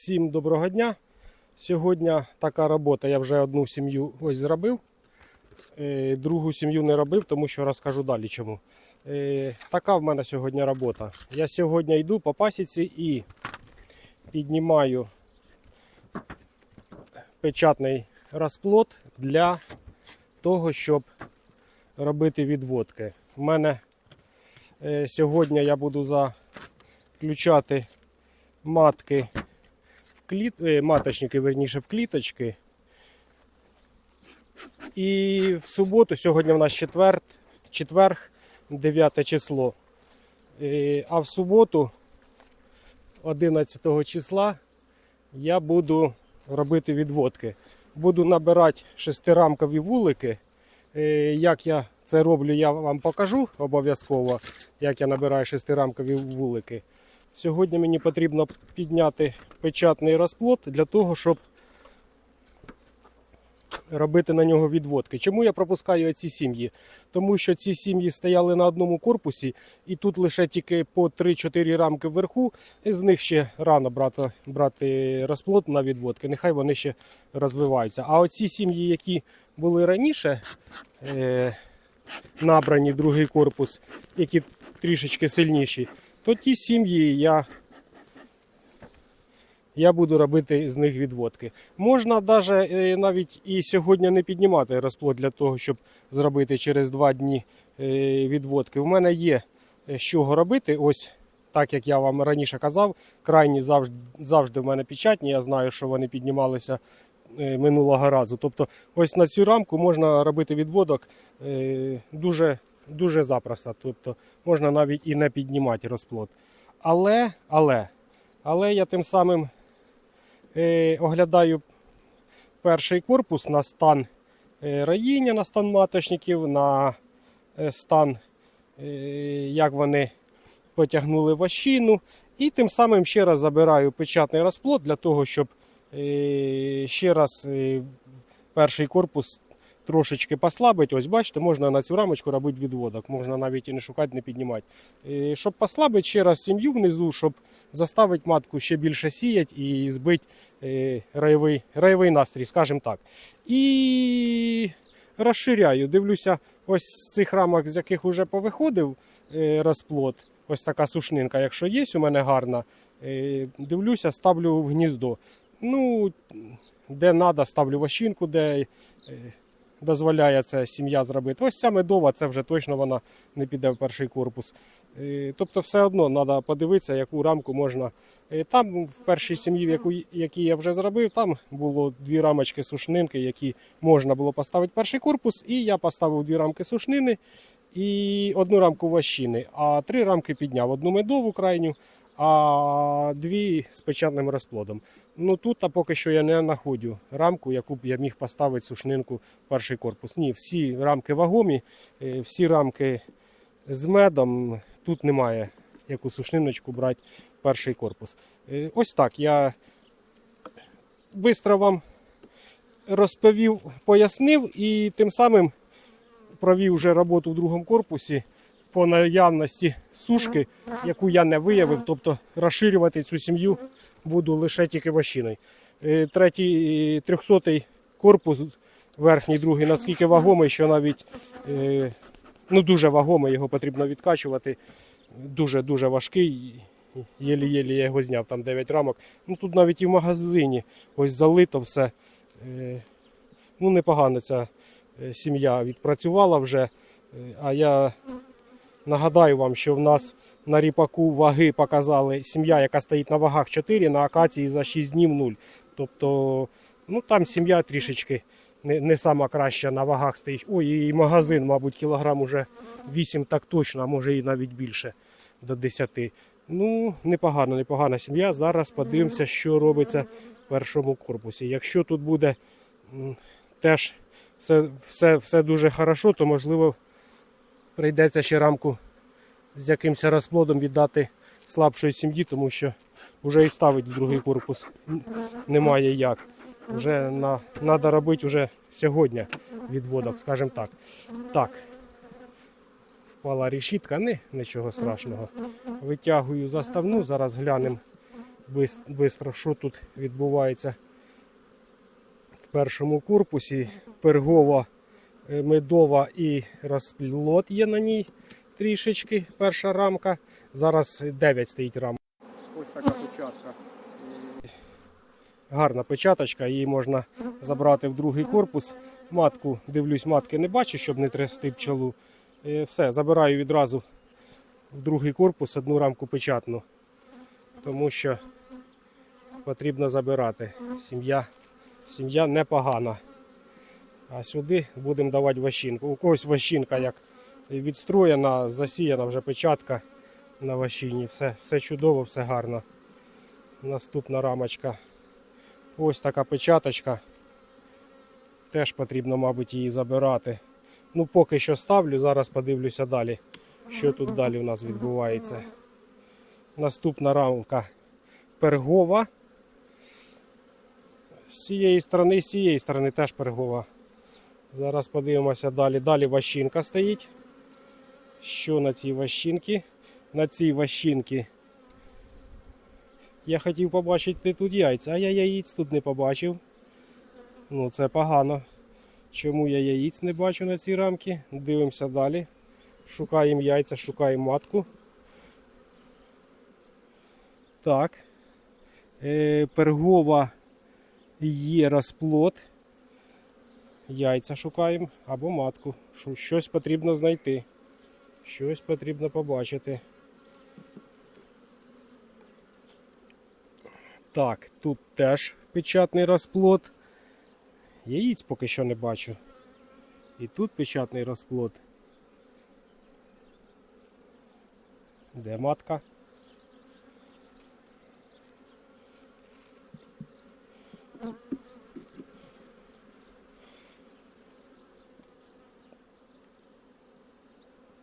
Всім доброго дня. Сьогодні така робота. Я вже одну сім'ю ось зробив. Е, Другу сім'ю не робив, тому що розкажу далі чому. Е, Така в мене сьогодні робота. Я сьогодні йду по пасіці і піднімаю печатний розплод для того, щоб робити відводки. У мене е, сьогодні я буду заключати матки кліт... е, маточники, верніше, в кліточки. І в суботу, сьогодні в нас четвер, четверг, 9 число. Е, А в суботу, 11 числа, я буду робити відводки. Буду набирати шестирамкові вулики. Е, Як я це роблю, я вам покажу обов'язково, як я набираю шестирамкові вулики. Сьогодні мені потрібно підняти печатний розплод для того, щоб робити на нього відводки. Чому я пропускаю ці сім'ї? Тому що ці сім'ї стояли на одному корпусі, і тут лише тільки по 3-4 рамки вверху, і з них ще рано брати, брати розплод на відводки. Нехай вони ще розвиваються. А оці сім'ї, які були раніше е, набрані другий корпус, які трішечки сильніші, то ті сім'ї я, я буду робити з них відводки. Можна даже, е, навіть і сьогодні не піднімати розплод для того, щоб зробити через два дні е, відводки. У мене є е, з чого робити. Ось так як я вам раніше казав, крайні завжди, завжди в мене печатні. Я знаю, що вони піднімалися минулого разу. Тобто, ось на цю рамку можна робити відводок дуже, дуже запросто. Тобто можна навіть і не піднімати розплод. Але, але, але я тим самим е, оглядаю перший корпус на стан е, роїння, на стан маточників, на е, стан, е, як вони потягнули вощину. І тим самим ще раз забираю печатний розплод для того, щоб е, ще раз е, перший корпус трошечки послабити. Ось бачите, можна на цю рамочку робити відводок, можна навіть і не шукати, не піднімати. Е, Щоб послабити ще раз сім'ю внизу, щоб заставити матку ще більше сіяти і збити е, райовий, райовий настрій, скажімо так. І розширяю. Дивлюся, ось з цих рамок, з яких вже повиходив е, розплод, ось така сушнинка, якщо є у мене гарна, е, дивлюся, ставлю в гніздо. Ну, де треба, ставлю вощинку, де дозволяє це сім'я зробити. Ось ця медова, це вже точно вона не піде в перший корпус. Е, Тобто, все одно треба подивитися, яку рамку можна. Е, Там в першій сім'ї, які я вже зробив, там було дві рамочки сушнинки, які можна було поставити перший корпус. І я поставив дві рамки сушнини і одну рамку вощини, а три рамки підняв. Одну медову крайню, а дві з печатним розплодом. Ну тут а поки що я не знаходжу рамку, яку б я міг поставити сушнинку в перший корпус. Ні, всі рамки вагомі, е, всі рамки з медом. Тут немає яку сушниночку брати в перший корпус. Е, Ось так я швидко вам розповів, пояснив і тим самим провів вже роботу в другому корпусі по наявності сушки, яку я не виявив. Тобто розширювати цю сім'ю буду лише тільки вощиною. Е, Третій, трьохсотий корпус, верхній, другий, наскільки вагомий, що навіть е, ну, дуже вагомий, його потрібно відкачувати. Дуже-дуже важкий. Єлі-єлі я його зняв, там 9 рамок. Ну тут навіть і в магазині ось залито все. Е, Ну, непогано ця е, сім'я відпрацювала вже. Е, А я нагадаю вам, що в нас на ріпаку ваги показали сім'я, яка стоїть на вагах 4, на акації за 6 днів 0. Тобто, ну там сім'я трішечки не, не сама краща на вагах стоїть. Ой, і магазин, мабуть, кілограм уже 8 так точно, а може і навіть більше до 10. Ну, непогано, непогана сім'я. Зараз подивимося, що робиться в першому корпусі. Якщо тут буде теж все, все, все дуже хорошо, то можливо прийдеться ще рамку з якимось розплодом віддати слабшої сім'ї, тому що вже і ставить другий корпус немає як. Вже треба робити вже сьогодні відводок, скажімо так. Так. Впала решітка, не, нічого страшного. Витягую заставну, зараз глянемо, Бистро, що тут відбувається в першому корпусі. Пергова, медова і розплод є на ній трішечки. Перша рамка. Зараз 9 стоїть рамка. Ось така печатка. Гарна печаточка, її можна забрати в другий корпус. Матку, дивлюсь, матки не бачу, щоб не трясти пчелу. Е, Все, забираю відразу в другий корпус одну рамку печатну. Тому що потрібно забирати. Сім'я, сім'я непогана. А сюди будемо давати ващинку. У когось ващинка як відстроєна, засіяна вже печатка на ващині. Все, все чудово, все гарно. Наступна рамочка. Ось така печаточка. Теж потрібно, мабуть, її забирати. Ну, поки що ставлю, зараз подивлюся далі, що тут далі у нас відбувається. Наступна рамка пергова. З цієї сторони, з цієї сторони теж пергова. Зараз подивимося далі. Далі ващинка стоїть. Що на цій ващинці? На цій ващинці я хотів побачити тут яйця, а я яїць тут не побачив. Ну, це погано. Чому я яїць не бачу на цій рамці? Дивимося далі. Шукаємо яйця, шукаємо матку. Так. Е, пергова є розплод. Яйця шукаємо або матку. Щось потрібно знайти. Щось потрібно побачити. Так, тут теж печатний розплод. Яїць поки що не бачу. І тут печатний розплод. Де матка?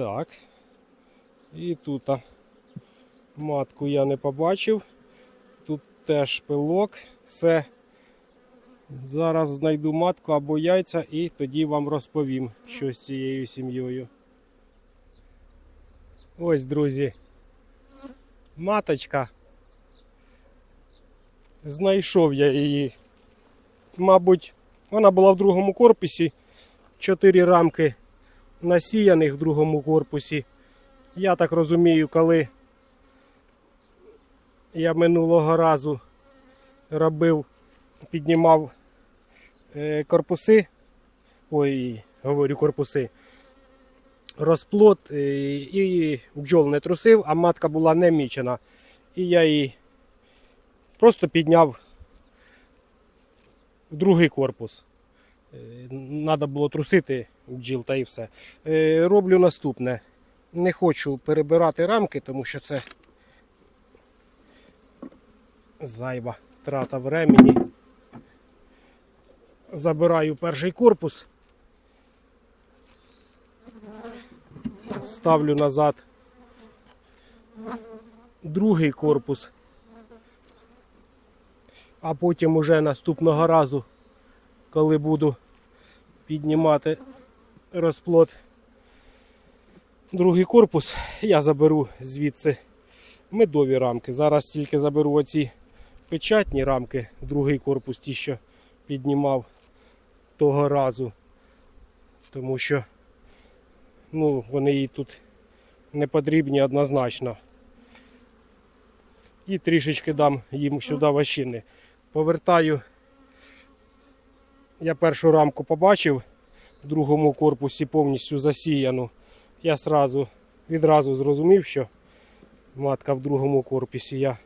Так. І тут матку я не побачив. Тут теж пилок. Все. Зараз знайду матку або яйця і тоді вам розповім, що з цією сім'єю. Ось, друзі. Маточка. Знайшов я її. Мабуть, вона була в другому корпусі. Чотири рамки насіяних в другому корпусі. Я так розумію, коли я минулого разу робив, піднімав е, корпуси, ой, говорю корпуси, розплод е, і бджол не трусив, а матка була не мічена. І я її просто підняв в другий корпус. Треба було трусити бджіл та і все. Е, Роблю наступне. Не хочу перебирати рамки, тому що це зайва трата времени. Забираю перший корпус, ставлю назад другий корпус, а потім уже наступного разу, коли буду піднімати розплод другий корпус, я заберу звідси медові рамки. Зараз тільки заберу оці печатні рамки, другий корпус, ті, що піднімав того разу. Тому що ну, вони їй тут не потрібні однозначно. І трішечки дам їм сюди ващини. Повертаю. Я першу рамку побачив в другому корпусі повністю засіяну. Я сразу, відразу зрозумів, що матка в другому корпусі. Я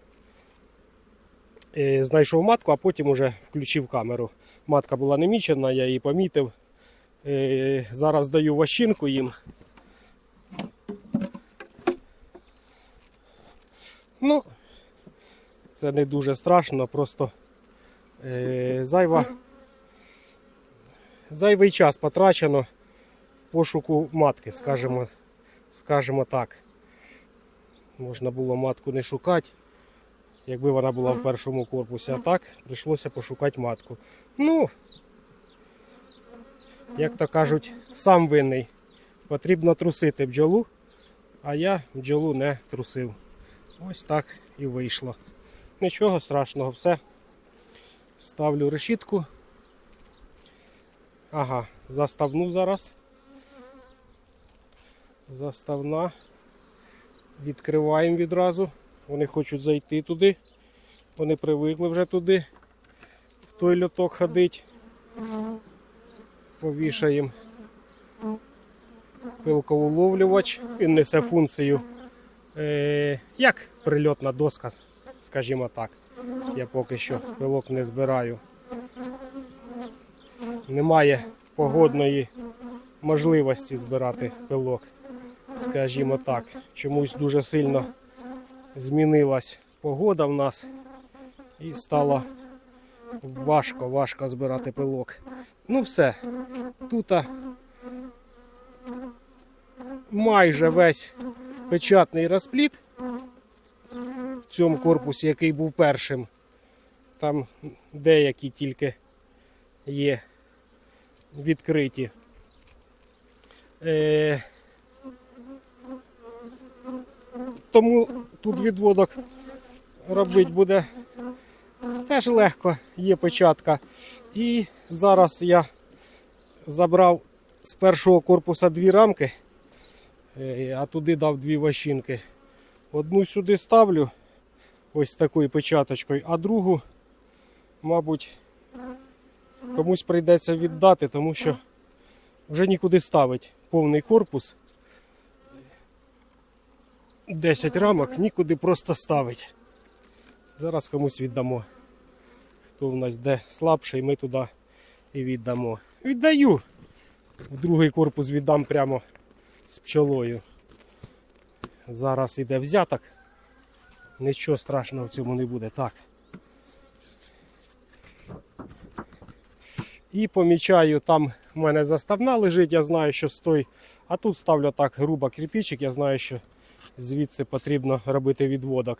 е, знайшов матку, а потім уже включив камеру. Матка була не мічена, я її помітив. Е, зараз даю ващинку їм. Ну, це не дуже страшно, просто е, зайва, зайвий час потрачено в пошуку матки, скажімо, скажімо так. Можна було матку не шукати, якби вона була в першому корпусі, а так прийшлося пошукати матку. Ну, як то кажуть, сам винний. Потрібно трусити бджолу, а я бджолу не трусив. Ось так і вийшло. нічого страшного, все. Ставлю решітку. Ага, заставну зараз. Заставна. Відкриваємо відразу. Вони хочуть зайти туди. Вони привикли вже туди. В той льоток ходить. Повішаємо пилковуловлювач. Він несе функцію е, як прильотна доска, скажімо так. Я поки що пилок не збираю. Немає погодної можливості збирати пилок, скажімо так. Чомусь дуже сильно змінилась погода в нас і стало важко, важко збирати пилок. Ну все, тут майже весь печатний розпліт в цьому корпусі, який був першим. Там деякі тільки є відкриті. Е, тому тут відводок робити буде теж легко, є печатка. І зараз я забрав з першого корпуса дві рамки, е, а туди дав дві ващинки. Одну сюди ставлю ось такою печаточкою, а другу, мабуть, комусь прийдеться віддати, тому що вже нікуди ставить повний корпус. 10 рамок, нікуди просто ставить. Зараз комусь віддамо. Хто в нас де слабший, ми туди і віддамо. Віддаю. В другий корпус віддам прямо з пчолою. Зараз іде взяток. Нічого страшного в цьому не буде. Так. І помічаю, там в мене заставна лежить, я знаю, що стой. А тут ставлю так грубо кирпичик, я знаю, що звідси потрібно робити відводок.